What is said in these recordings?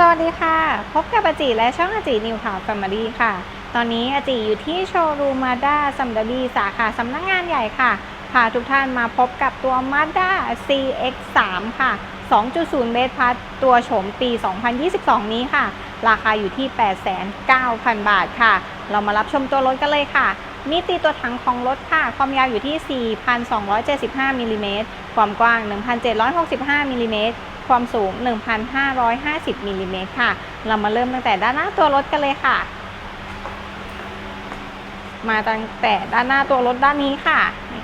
สวัสดีค่ะ พบกับอาจิและช่องอาจินิวข่าวแฟมิลี่ค่ะ ตอนนี้อาจิอยู่ที่โชว์รูมมาด้าซัมดาบีสาขาสำนักงานใหญ่ค่ะ พาทุกท่านมาพบกับตัว Mazda CX3 ค่ะ 2.0 เมตรพัทตัวโฉมปี 2022 นี้ค่ะ ราคาอยู่ที่ 8,900 บาทค่ะ เรามารับชมตัวรถกันเลยค่ะมิติตัวถังของรถค่ะ ความยาวอยู่ที่ 4,275มิลลิเมตรความกว้าง 1,765มิลลิเมตร ความสูง 1,550มิลลิเมตรค่ะ เรามาเริ่มตั้งแต่ด้านหน้าตัวรถกันเลยค่ะ มาตั้งแต่ด้านหน้าตัวรถด้านนี้ค่ะ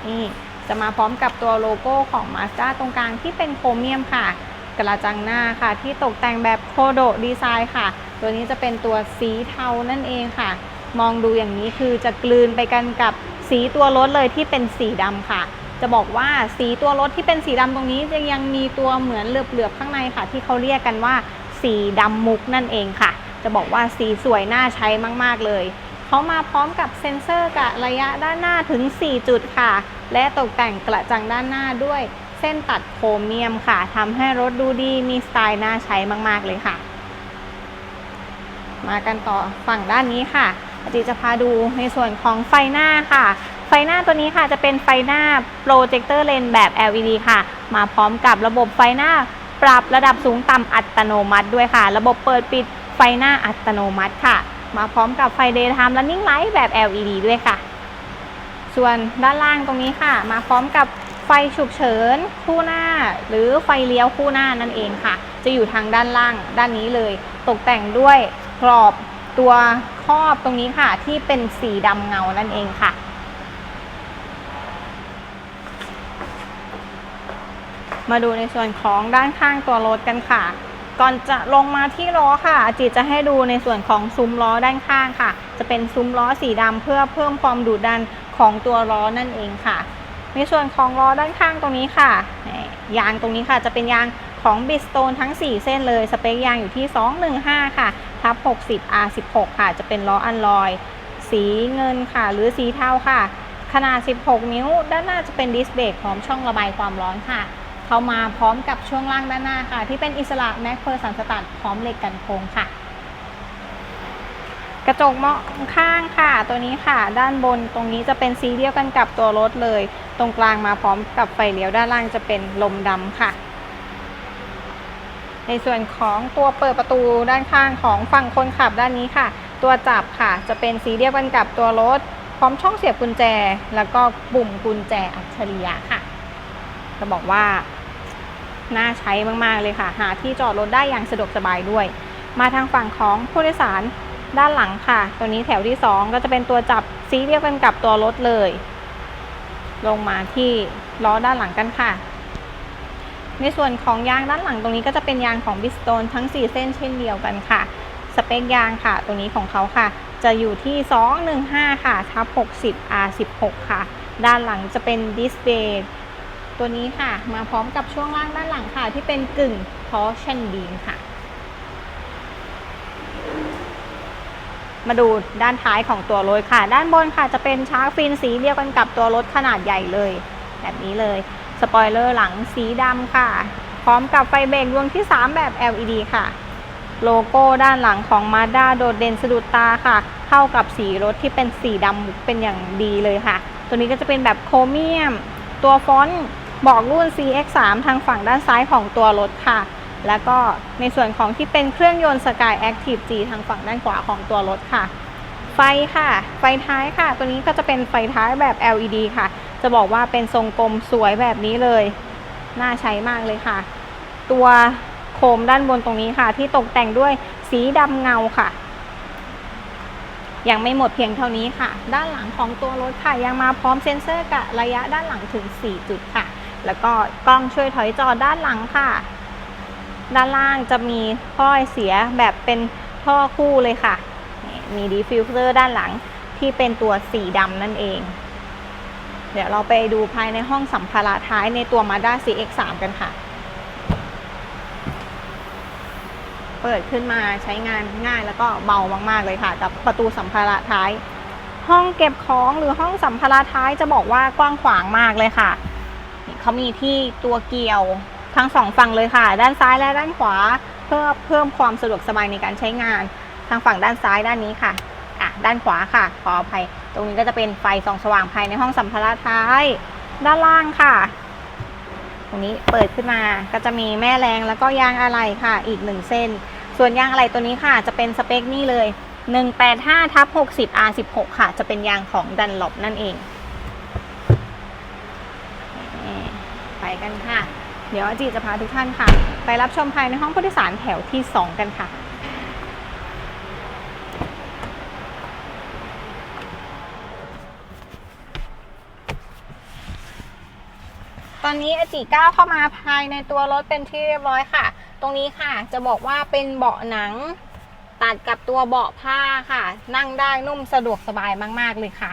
นี่จะมาพร้อมกับตัวโลโก้ของ Mazda ตรงกลางที่เป็นโครเมียมค่ะ กระจังหน้าค่ะ ที่ตกแต่งแบบโคโดดีไซน์ค่ะ ตัวนี้จะเป็นตัวสีเทานั่นเองค่ะ มองดูอย่างนี้คือจะกลืนไปกันกับสีตัวรถเลยที่เป็นสีดำค่ะ จะบอกว่าสีตัวรถที่เป็นสีดำตรงนี้จะยังมีตัวเหมือนเหลือบๆข้างในค่ะ ที่เขาเรียกกันว่า สีดำมุกนั่นเองค่ะ จะบอกว่าสีสวยน่าใช้มากๆเลยเขามาพร้อมกับเซ็นเซอร์กะระยะด้านหน้าถึง 4 จุดค่ะ และตกแต่งกระจังด้านหน้าด้วยเส้นตัดโครเมียมค่ะทำให้รถดูดีมีสไตล์น่าใช้มาก ๆ เลยค่ะ มากันต่อฝั่งด้านนี้ค่ะอาจิจะพาดูในส่วนของไฟหน้าค่ะ ฟหน้าตัวนี้ค่ะจะเป็นไฟหน้าโปรเจคเตอร์เลนแบบ LED ค่ะ มาพร้อมกับระบบไฟหน้าปรับระดับสูงต่ำอัตโนมัติด้วยค่ะ ระบบเปิดปิดไฟหน้าอัตโนมัติค่ะ มาพร้อมกับไฟ Daytime Running Light แบบ LED ด้วยค่ะ ส่วนด้านล่างตรงนี้ค่ะ มาพร้อมกับไฟฉุกเฉินคู่หน้า หรือไฟเลี้ยวคู่หน้านั่นเองค่ะ จะอยู่ทางด้านล่างด้านนี้เลย ตกแต่งด้วยกรอบตัวครอบตรงนี้ค่ะ ที่เป็นสีดำเงานั่นเองค่ะ มาดูในส่วนของด้านข้างตัวรถกันค่ะ ก่อนจะลงมาที่ล้อค่ะอาจิตจะให้ดูในส่วนของซุ้มล้อด้านข้างค่ะ จะเป็นซุ้มล้อสีดำเพื่อเพิ่มความดุดันของตัวล้อนั่นเองค่ะ ในส่วนของล้อด้านข้างตรงนี้ค่ะ ยางตรงนี้ค่ะจะเป็นยางของบิสโตนทั้ง 4 เส้นเลย สเปคยางอยู่ที่ 215 ค่ะ ทับ 60 R16 ค่ะ จะเป็นล้ออันลอย สีเงินค่ะ หรือสีเทาค่ะ ขนาด 16 นิ้ว ด้านหน้าจะเป็นดิสเบรกพร้อมช่องระบายความร้อนค่ะ เข้ามาพร้อมกับช่วงล่างด้านหน้าค่ะ ที่เป็นอิสระแม็กเพอร์สันสตัดพร้อมเหล็กกันโค้งค่ะ กระจกมองข้างค่ะ ตัวนี้ค่ะ ด้านบนตรงนี้จะเป็นสีเดียวกันกับตัวรถเลย ตรงกลางมาพร้อมกับไฟเลี้ยวด้านล่างจะเป็นลมดำค่ะ ในส่วนของตัวเปิดประตูด้านข้างของฝั่งคนขับด้านนี้ค่ะ ตัวจับค่ะ จะเป็นสีเดียวกันกับตัวรถ พร้อมช่องเสียบกุญแจ แล้วก็ปุ่มกุญแจอัจฉริยะค่ะ จะบอกว่า น่าใช้มาก ๆ เลยค่ะ หาที่จอดรถได้อย่างสะดวกสบายด้วย มาทางฝั่งของผู้โดยสารด้านหลังค่ะ ตัวนี้แถวที่ 2 ก็จะเป็นตัวจับสีเดียวกันกับตัวรถเลย ลงมาที่ล้อด้านหลังกันค่ะ ในส่วนของยางด้านหลังตรงนี้ก็จะเป็นยางของบิสโตนทั้ง 4 เส้นเช่นเดียวกันค่ะ สเปคยางค่ะ ตัวนี้ของเขาค่ะ จะอยู่ที่ 215 ค่ะทับ60 R16 ค่ะ ด้านหลังจะเป็นดิสเบร ตัวนี้ค่ะ มาพร้อมกับช่วงล่างด้านหลังค่ะ ที่เป็นกึ่งทอชันบีมค่ะ มาดูด้านท้ายของตัวรถค่ะ ด้านบนค่ะจะเป็นชาร์กฟินสีเดียวกันกับตัวรถขนาดใหญ่เลย แบบนี้เลยสปอยเลอร์หลังสีดำค่ะ พร้อมกับไฟเบรกดวงที่ 3 แบบ LED ค่ะ โลโก้ด้านหลังของ Mazda โดดเด่นสะดุดตาค่ะ เข้ากับสีรถที่เป็นสีดำเป็นอย่างดีเลยค่ะ ตัวนี้ก็จะเป็นแบบโครเมียม ตัวฟอนต์ บอกรุ่น CX3 ทางฝั่งด้านซ้ายของตัวรถค่ะ แล้วก็ในส่วนของที่เป็นเครื่องยนต์ Sky Active G ทางฝั่งด้านขวาของตัวรถค่ะ ไฟค่ะ ไฟท้ายค่ะ ตัวนี้ก็จะเป็นไฟท้ายแบบ LED ค่ะ จะบอกว่าเป็นทรงกลมสวยแบบนี้เลย น่าใช้มากเลยค่ะ ตัวโคมด้านบนตรงนี้ค่ะ ที่ตกแต่งด้วยสีดำเงาค่ะยังไม่หมดเพียงเท่านี้ค่ะ ด้านหลังของตัวรถค่ะ ยังมาพร้อมเซ็นเซอร์กับระยะด้านหลังถึง 4 จุดค่ะ แล้วก็กล้องช่วยถอยจอด้านหลังค่ะ ด้านล่างจะมีท่อไอเสียแบบเป็นท่อคู่เลยค่ะ มีดีฟิวเซอร์ด้านหลังที่เป็นตัวสีดำนั่นเอง เดี๋ยวเราไปดูภายในห้องสัมภาระท้ายในตัว Mazda CX-3 กันค่ะ เปิดขึ้นมาใช้งานง่ายแล้วก็เบามากๆเลยค่ะ กับประตูสัมภาระท้าย ห้องเก็บของหรือห้องสัมภาระท้ายจะบอกว่ากว้างขวางมากเลยค่ะ เขามีที่ตัวเกี่ยวทั้งสองฝั่งเลยค่ะ ด้านซ้ายและด้านขวา เพื่อเพิ่มความสะดวกสบายในการใช้งาน ทางฝั่งด้านซ้ายด้านนี้ค่ะอะ ด้านขวาค่ะ ขออภัย ตรงนี้ก็จะเป็นไฟส่องสว่างภายในห้องสัมภาระท้าย ด้านล่างค่ะ ตรงนี้เปิดขึ้นมาก็จะมีแม่แรงแล้วก็ยางอะไหล่ค่ะ อีกหนึ่งเส้น ส่วนยางอะไหล่ตัวนี้ค่ะ จะเป็นสเปคนี่เลย185ทับ60 R16 ค่ะ จะเป็นยางของดันหลบนั่นเองนี่ไป กันค่ะ เดี๋ยวอาจีจะพาทุกท่านค่ะ ไปรับชมภายในห้องผู้โดยสารแถวที่ 2 กันค่ะตอนนี้อจิก้าวเข้ามาภายในตัวรถเป็นที่เรียบร้อยค่ะ ตรงนี้ค่ะจะบอกว่าเป็นเบาะหนัง ตัดกับตัวเบาะผ้าค่ะ นั่งได้นุ่มสะดวกสบายมาก ๆ เลยค่ะ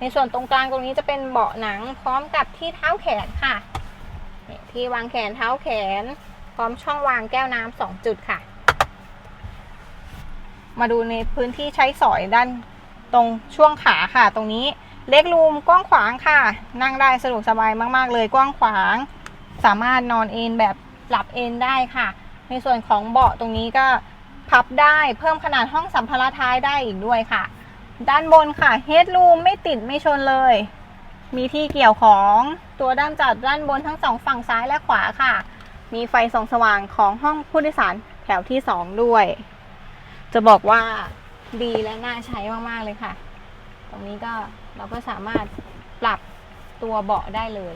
ในส่วนตรงกลางตรงนี้จะเป็นเบาะหนังพร้อมกับที่เท้าแขนค่ะ ที่วางแขนเท้าแขน พร้อมช่องวางแก้วน้ำสองจุดค่ะ มาดูในพื้นที่ใช้สอยด้านตรงช่วงขาค่ะ ตรงนี้เล็กรูมกว้างขวางค่ะ นั่งได้สะดวกสบายมาก ๆ เลยกว้างขวาง สามารถนอนเอนแบบหลับเอนได้ค่ะ ในส่วนของเบาะตรงนี้ก็พับได้เพิ่มขนาดห้องสัมภาระท้ายได้อีกด้วยค่ะ ด้านบนค่ะเฮดรูมไม่ติดไม่ชนเลย มีที่เกี่ยวของ ตัวด้านจัดด้านบนทั้งสองฝั่งซ้ายและขวาค่ะ มีไฟส่องสว่างของห้องผู้โดยสารแถวที่ 2 ด้วย จะบอกว่าดีและน่าใช้มาก ๆ เลยค่ะ ตรงนี้ก็เราก็สามารถปรับตัวเบาะได้เลย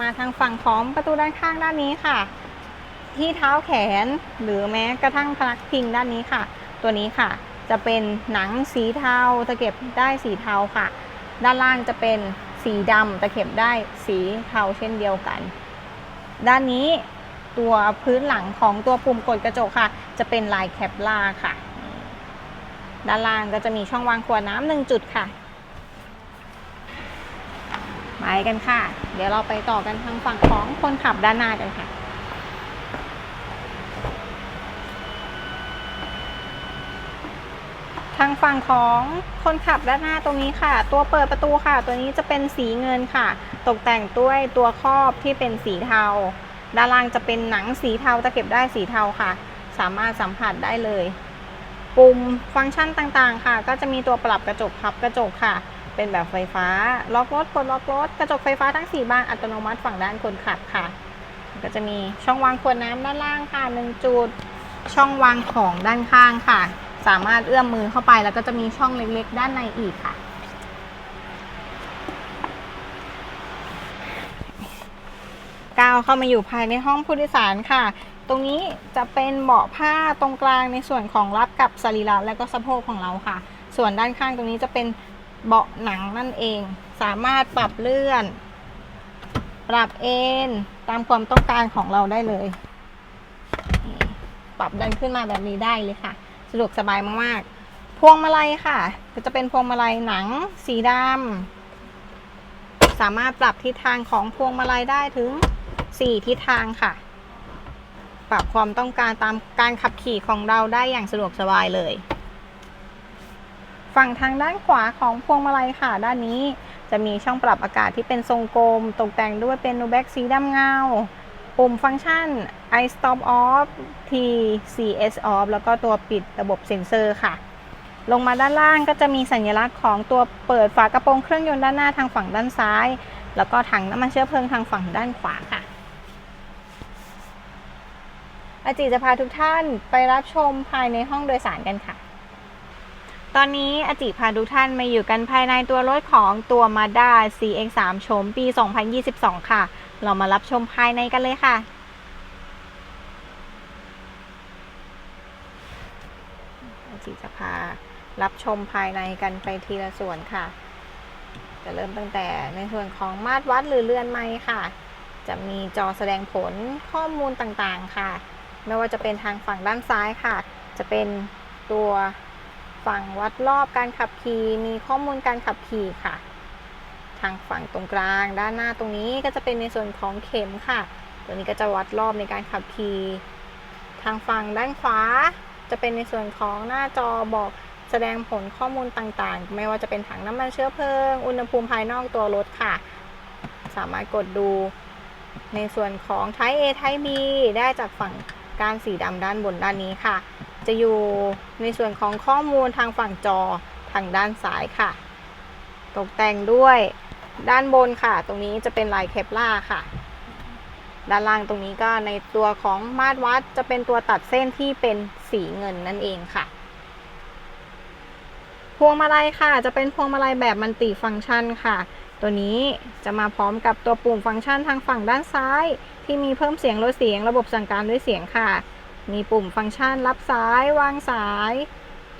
มาทางฝั่งของประตูด้านข้างด้านนี้ค่ะ ที่เท้าแขนหรือแม้กระทั่งพนักพิงด้านนี้ค่ะ ตัวนี้ค่ะ จะเป็นหนังสีเทาตะเก็บได้สีเทาค่ะ ด้านล่างจะเป็นสีดำตะเข็บได้สีเทาเช่นเดียวกัน ด้านนี้ตัวพื้นหลังของตัวปุ่มกดกระจกค่ะ จะเป็นลายแคปล่าค่ะ ด้านล่างก็จะมีช่องวางขวดน้ำหนึ่งจุดค่ะไปกันค่ะ เดี๋ยวเราไปต่อกันทางฝั่งของคนขับด้านหน้ากันค่ะ ทางฝั่งของคนขับด้านหน้าตรงนี้ค่ะ ตัวเปิดประตูค่ะ ตัวนี้จะเป็นสีเงินค่ะ ตกแต่งด้วยตัวครอบที่เป็นสีเทา ด้านล่างจะเป็นหนังสีเทาตะเก็บได้สีเทาค่ะ สามารถสัมผัสได้เลย ปุ่มฟังก์ชันต่างๆค่ะ ก็จะมีตัวปรับกระจกพับกระจกค่ะ เป็นแบบไฟฟ้า ล็อกรถปลดล็อกรถกระจกไฟฟ้าทั้ง 4 บานอัตโนมัติฝั่งด้านคนขับค่ะ ก็จะมีช่องวางขวดน้ำด้านล่างค่ะหนึ่งจุดช่องวางของด้านข้างค่ะ สามารถเอื้อมมือเข้าไปแล้วก็จะมีช่องเล็กๆ ด้านในอีกค่ะ ก้าวเข้ามาอยู่ภายในห้องผู้โดยสารค่ะ ตรงนี้จะเป็นเบาะผ้าตรงกลางในส่วนของรับกับสรีระและก็สะโพกของเราค่ะ ส่วนด้านข้างตรงนี้จะเป็นเบาะหนังนั่นเอง สามารถปรับเลื่อน ปรับเอนตามความต้องการของเราได้เลย ปรับดันขึ้นมาแบบนี้ได้เลยค่ะ สะดวกสบายมากๆ พวงมาลัยค่ะ ก็จะเป็นพวงมาลัยหนัง สีดำสามารถปรับทิศทางของพวงมาลัยได้ถึง 4 ทิศทางค่ะ ปรับความต้องการตามการขับขี่ของเราได้อย่างสะดวกสบายเลย ฝั่งทางด้านขวาของพวงมาลัยค่ะ ด้านนี้จะมีช่องปรับอากาศที่เป็นทรงกลม ตกแต่งด้วยเป็นนูแบ็กสีดำเงา ปุ่มฟังก์ชัน i stop off t cs off แล้วก็ตัวปิดระบบเซ็นเซอร์ค่ะ ลงมาด้านล่างก็จะมีสัญลักษณ์ของตัวเปิดฝากระโปรงเครื่องยนต์ด้านหน้าทางฝั่งด้านซ้าย แล้วก็ถังน้ำมันเชื้อเพลิงทางฝั่งด้านขวาค่ะ อาจิจะพาทุกท่านไปรับชมภายในห้องโดยสารกันค่ะตอนนี้อาจิพาทุกท่านมาอยู่กันภายในตัวรถของตัว Mazda CX-3 โฉมปี 2022 ค่ะ เรามารับชมภายในกันเลยค่ะจิจะพารับชมภายในกันไปทีละส่วนค่ะ จะเริ่มตั้งแต่ในส่วนของมาตรวัดหรือเรือนไม้ค่ะ จะมีจอแสดงผลข้อมูลต่างๆค่ะ ไม่ว่าจะเป็นทางฝั่งด้านซ้ายค่ะ จะเป็นตัวฝั่งวัดรอบการขับขี่ มีข้อมูลการขับขี่ค่ะ ทางฝั่งตรงกลาง ด้านหน้าตรงนี้ก็จะเป็นในส่วนของเข็มค่ะ ตัวนี้ก็จะวัดรอบในการขับขี่ทางฝั่งด้านขวา จะเป็นในส่วนของหน้าจอบอกแสดงผลข้อมูลต่างๆ ไม่ว่าจะเป็นถังน้ำมันเชื้อเพลิง อุณหภูมิภายนอกตัวรถค่ะ สามารถกดดูในส่วนของ Type A Type B ได้จากฝั่งการสีดำด้านบนด้านนี้ค่ะ จะอยู่ในส่วนของข้อมูลทางฝั่งจอทางด้านซ้ายค่ะ ตกแต่งด้วย ด้านบนค่ะ ตรงนี้จะเป็นลายเคปล่าค่ะ ด้านล่างตรงนี้ก็ในตัวของมาตรวัดจะเป็นตัวตัดเส้นที่เป็นสีเงินนั่นเองค่ะ พวงมาลัยค่ะ จะเป็นพวงมาลัยแบบมันติฟังก์ชันค่ะ ตัวนี้จะมาพร้อมกับตัวปุ่มฟังก์ชันทางฝั่งด้านซ้าย ที่มีเพิ่มเสียงลดเสียงระบบสั่งการด้วยเสียงค่ะ มีปุ่มฟังก์ชันรับสายวางสาย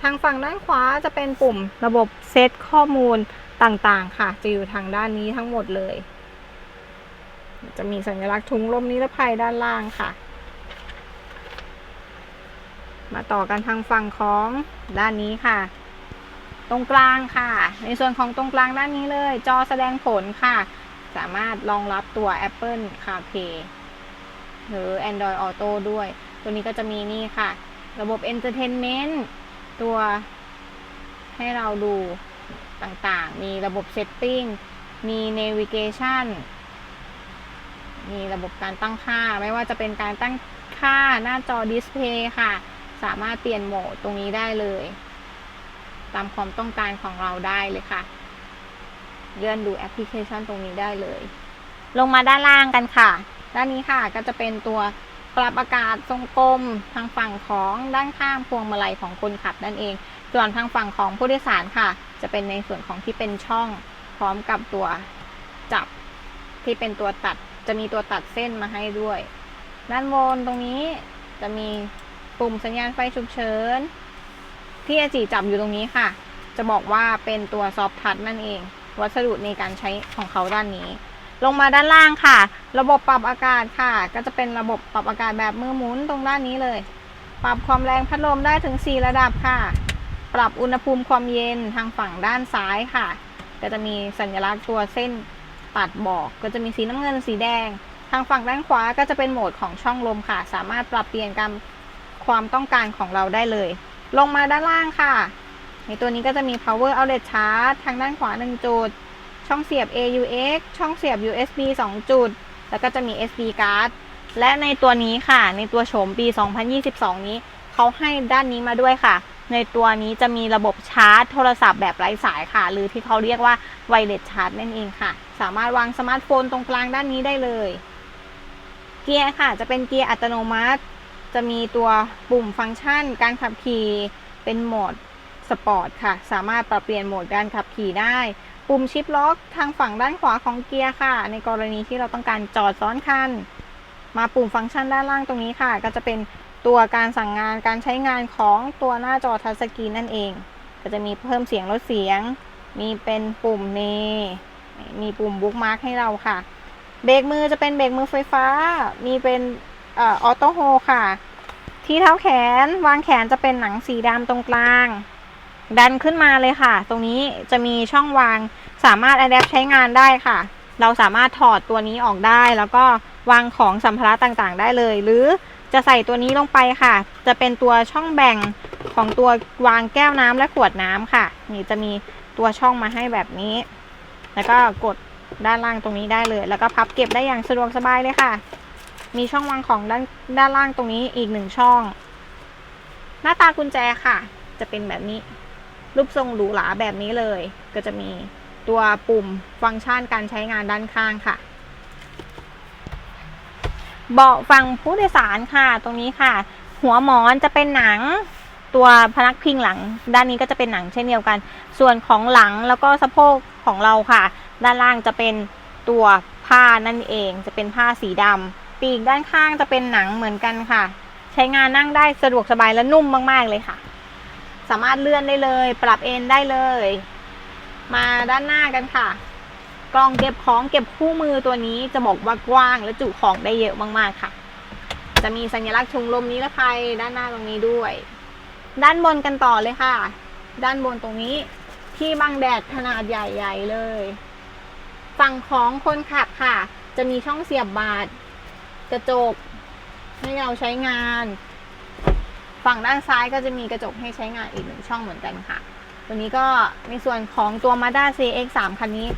ทางฝั่งด้านขวาจะเป็นปุ่มระบบเซตข้อมูล ต่างๆ ค่ะ จะอยู่ทางด้านนี้ทั้งหมดเลย จะมีสัญลักษณ์ถุงลมนิรภัยด้านล่างค่ะ มาต่อกันทางฝั่งของด้านนี้ค่ะ ตรงกลางค่ะ ในส่วนของตรงกลางด้านนี้เลย จอแสดงผลค่ะ สามารถรองรับตัว Apple CarPlay หรือ Android Auto ด้วย ตัวนี้ก็จะมีนี่ค่ะ ระบบ Entertainment ตัวให้เราดู ต่างๆ มีระบบ Setting มี Navigation มีระบบการตั้งค่า ไม่ว่าจะเป็นการตั้งค่าหน้าจอดิสเพย์ค่ะ สามารถเปลี่ยนโหมดตรงนี้ได้เลย ตามความต้องการของเราได้เลยค่ะ เลื่อนดูแอปพลิเคชันตรงนี้ได้เลย ลงมาด้านล่างกันค่ะ ด้านนี้ค่ะก็จะเป็นตัวปรับอากาศทรงกลมทางฝั่งของด้านข้างพวงมาลัยของคนขับนั่นเอง ส่วนทางฝั่งของผู้โดยสารค่ะ จะเป็นในส่วนของที่เป็นช่องพร้อมกับตัวจับที่เป็นตัวตัด จะมีตัวตัดเส้นมาให้ด้วย ด้านบนตรงนี้จะมีปุ่มสัญญาณไฟฉุกเฉินที่อาจีจับอยู่ตรงนี้ค่ะ จะบอกว่าเป็นตัวซอฟทัชนั่นเอง วัสดุในการใช้ของเขาด้านนี้ ลงมาด้านล่างค่ะ ระบบปรับอากาศค่ะ ก็จะเป็นระบบปรับอากาศแบบมือหมุนตรงด้านนี้เลย ปรับความแรงพัดลมได้ถึง 4 ระดับค่ะ ปรับอุณหภูมิความเย็นทางฝั่งด้านซ้ายค่ะ ก็จะมีสัญลักษณ์ตัวเส้นตัดบอกก็จะมีสีน้ำเงินสีแดง ทางฝั่งด้านขวาก็จะเป็นโหมดของช่องลมค่ะ สามารถปรับเปลี่ยนตามความต้องการของเราได้เลย ลงมาด้านล่างค่ะ ในตัวนี้ก็จะมี power outlet charge ทางด้านขวา 1 จุด ช่องเสียบ AUX ช่องเสียบ USB 2 จุด แล้วก็จะมี SD card และในตัวนี้ค่ะ ในตัวโฉมปี 2022 นี้ เขาให้ด้านนี้มาด้วยค่ะ ในตัวนี้จะมีระบบชาร์จ โทรศัพท์แบบไร้สายค่ะ หรือที่เขาเรียกว่า wireless charge นั่นเองค่ะ สามารถวางสมาร์ทโฟนตรงกลางด้านนี้ได้เลย เกียร์ค่ะจะเป็นเกียร์อัตโนมัติ จะมีตัวปุ่มฟังก์ชัน การขับขี่เป็นโหมดสปอร์ตค่ะ สามารถปรับเปลี่ยนโหมดการขับขี่ได้ ปุ่มชิปล็อกทางฝั่งด้านขวาของเกียร์ค่ะ ในกรณีที่เราต้องการจอดซ้อนคัน มาปุ่มฟังก์ชันด้านล่างตรงนี้ค่ะ ก็จะเป็น ตัวการสั่งงานการใช้งานของตัวหน้าจอทัชสกรีนนั่นเอง ก็จะมีเพิ่มเสียงลดเสียง มีเป็นปุ่มเนมีปุ่มบุ๊กมาร์กให้เราค่ะ เบรกมือจะเป็นเบรกมือไฟฟ้า มีเป็นออโต้โฮค่ะ ที่เท้าแขนวางแขนจะเป็นหนังสีดำตรงกลาง ดันขึ้นมาเลยค่ะ ตรงนี้จะมีช่องวางสามารถ a d แ p ใช้งานได้ค่ะ เราสามารถถอดตัวนี้ออกได้ แล้วก็วางของสัมภาระต่างๆ ได้เลย หรือ จะใส่ตัวนี้ลงไปค่ะ จะเป็นตัวช่องแบ่งของตัววางแก้วน้ำและขวดน้ำค่ะ นี่จะมีตัวช่องมาให้แบบนี้ แล้วก็กดด้านล่างตรงนี้ได้เลย แล้วก็พับเก็บได้อย่างสะดวกสบายเลยค่ะ มีช่องวางของด้านด้านล่างตรงนี้อีกหนึ่งช่อง หน้าตากุญแจค่ะ จะเป็นแบบนี้ รูปทรงหรูหราแบบนี้เลย ก็จะมีตัวปุ่มฟังก์ชันการใช้งานด้านข้างค่ะ เบาะฝั่งผู้โดยสารค่ะ ตรงนี้ค่ะ หัวหมอนจะเป็นหนังตัวพนักพิงหลัง ด้านนี้ก็จะเป็นหนังเช่นเดียวกัน ส่วนของหลังแล้วก็สะโพกของเราค่ะ ด้านล่างจะเป็นตัวผ้านั่นเอง จะเป็นผ้าสีดำปีกด้านข้างจะเป็นหนังเหมือนกันค่ะ ใช้งานนั่งได้สะดวกสบายและนุ่มมาก ๆ เลยค่ะ สามารถเลื่อนได้เลย ปรับเอนได้เลย มาด้านหน้ากันค่ะ กล่องเก็บของเก็บคู่มือตัวนี้จะบอกว่ากว้างและจุของได้เยอะมากๆค่ะ จะมีสัญลักษณ์ชงลมนิรภัยด้านหน้าตรงนี้ด้วย ด้านบนกันต่อเลยค่ะ ด้านบนตรงนี้ที่บังแดดขนาดใหญ่ๆเลย ฝั่งของคนขับค่ะ จะมีช่องเสียบบาทกระจกให้เราใช้งาน ฝั่งด้านซ้ายก็จะมีกระจกให้ใช้งานอีกหนึ่งช่องเหมือนกันค่ะตัวนี้ก็ในส่วนของตัว Mazda CX-3 คันนี้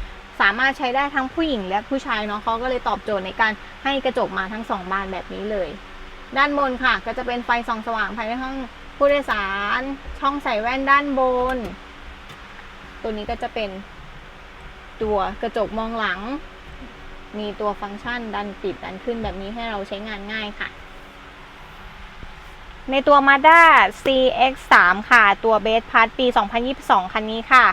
สามารถใช้ได้ทั้งผู้หญิงและผู้ชายเนาะเขาก็เลยตอบโจทย์ในการให้กระจกมาทั้งสองบานแบบนี้เลย ด้านบนค่ะ ก็จะเป็นไฟส่องสว่างภายในห้องผู้โดยสาร ช่องใส่แว่นด้านบน ตัวนี้ก็จะเป็นตัวกระจกมองหลัง มีตัวฟังก์ชันดันปิดดันขึ้นแบบนี้ให้เราใช้งานง่ายค่ะ ในตัว Mazda CX3 ค่ะ ตัวเบสพาร์ทปี 2022 คันนี้ค่ะ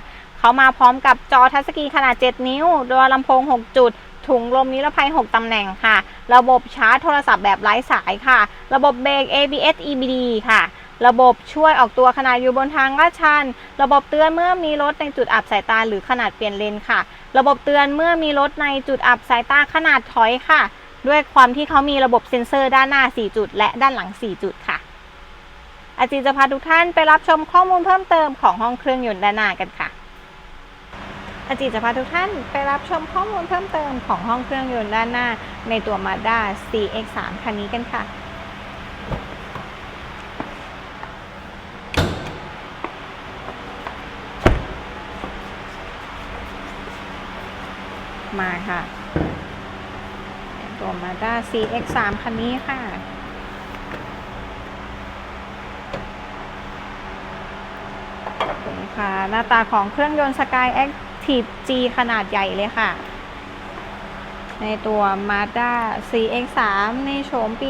เขามาพร้อมกับจอทัชสกรีนขนาด 7 นิ้วตัวลำโพง 6 จุด ถุงลมนิรภัย 6 ตำแหน่งค่ะ ระบบชาร์จโทรศัพท์แบบไร้สายค่ะ ระบบเบรก ABS EBD ค่ะ ระบบช่วยออกตัวขณะอยู่บนทางลาดชัน ระบบเตือนเมื่อมีรถในจุดอับสายตาหรือขนาดเปลี่ยนเลนค่ะ ระบบเตือนเมื่อมีรถในจุดอับสายตาขนาดถอยค่ะ ด้วยความที่เขามีระบบเซ็นเซอร์ด้านหน้า 4 จุด และด้านหลัง 4 จุดค่ะอาจีจะพาทุกท่านไปรับชมข้อมูลเพิ่มเติมของห้องเครื่องยนต์ด้านหน้ากันค่ะ อาจีจะพาทุกท่านไปรับชมข้อมูลเพิ่มเติมของห้องเครื่องยนต์ด้านหน้า ในตัว Mazda CX-3 คันนี้กันค่ะมาค่ะ ตัว Mazda CX-3 คันนี้ค่ะ นี่ค่ะ หน้าตาของเครื่องยนต์ Sky Active G ขนาดใหญ่เลยค่ะ ในตัว Mazda CX-3 ในโฉมปี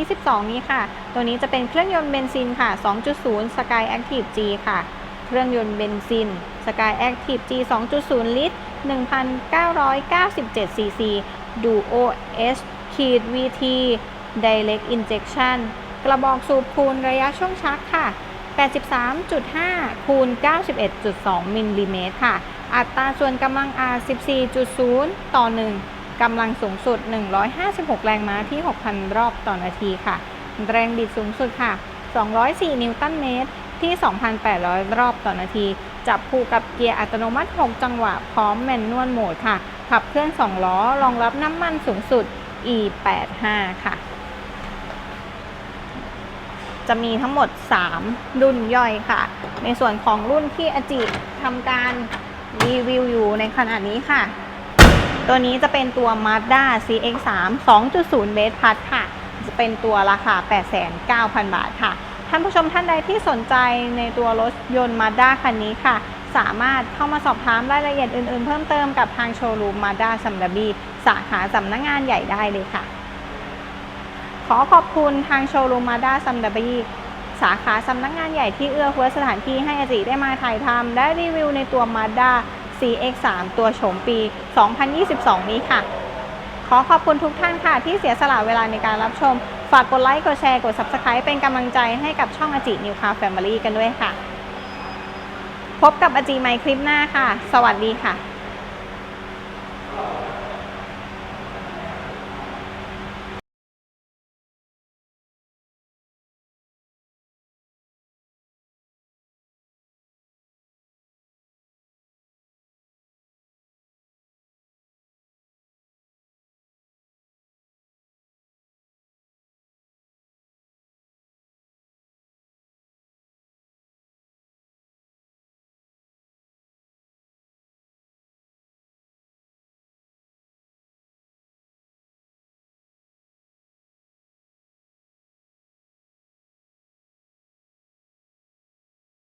2022 นี้ค่ะ ตัวนี้จะเป็นเครื่องยนต์เบนซินค่ะ 2.0 Sky Active G ค่ะ เครื่องยนต์เบนซิน Sky Active G 2.0 ลิตร 1,997 cc Duo S ขีด VT Direct Injection กระบอกสูบคูณระยะช่วงชักค่ะ 83.5 คูณ 91.2 มิลลิเมตรค่ะ อัตราส่วนกำลัง R 14.0 ต่อ 1 กำลังสูงสุด 156 แรงม้าที่ 6,000 รอบต่อนาทีค่ะ แรงบิดสูงสุดค่ะ 204 นิวตันเมตรที่ 2,800 รอบต่อนาที จับคู่กับเกียร์อัตโนมัติ 6 จังหวะ พร้อมแมนนวลโหมดค่ะ ขับเคลื่อน 2 ล้อ รองรับน้ำมันสูงสุด E85 ค่ะ จะมีทั้งหมด 3 รุ่นย่อยค่ะ ในส่วนของรุ่นที่อจิทำการ รีวิวอยู่ในขณะนี้ค่ะ ตัวนี้จะเป็นตัว Mazda CX-3 2.0 Base Plus ค่ะ จะเป็นตัวราคา 89,000 บาทค่ะ ท่านผู้ชมท่านใดที่สนใจในตัวรถยนต์ Mazda คันนี้ค่ะ สามารถเข้ามาสอบถามรายละเอียดอื่นๆ เพิ่มเติมกับทางโชว์รูม Mazda ซัมดบีสาขาสำนักงงานใหญ่ได้เลยค่ะ ขอขอบคุณทางโชว์รูมมาด้าซัมดับบี สาขาสำนักงานใหญ่ที่เอื้อเฟื้อสถานที่ให้อจิได้มาถ่ายทำและรีวิวในตัว Mazda CX-3 ตัวโฉมปี 2022 นี้ค่ะ ขอขอบคุณทุกท่านค่ะ ที่เสียสละเวลาในการรับชม ฝากกดไลค์ กดแชร์ กด Subscribe เป็นกำลังใจให้กับช่องอจินิวคาแฟมิลี่กันด้วยค่ะ พบกับอจิใหม่คลิปหน้าค่ะ สวัสดีค่ะ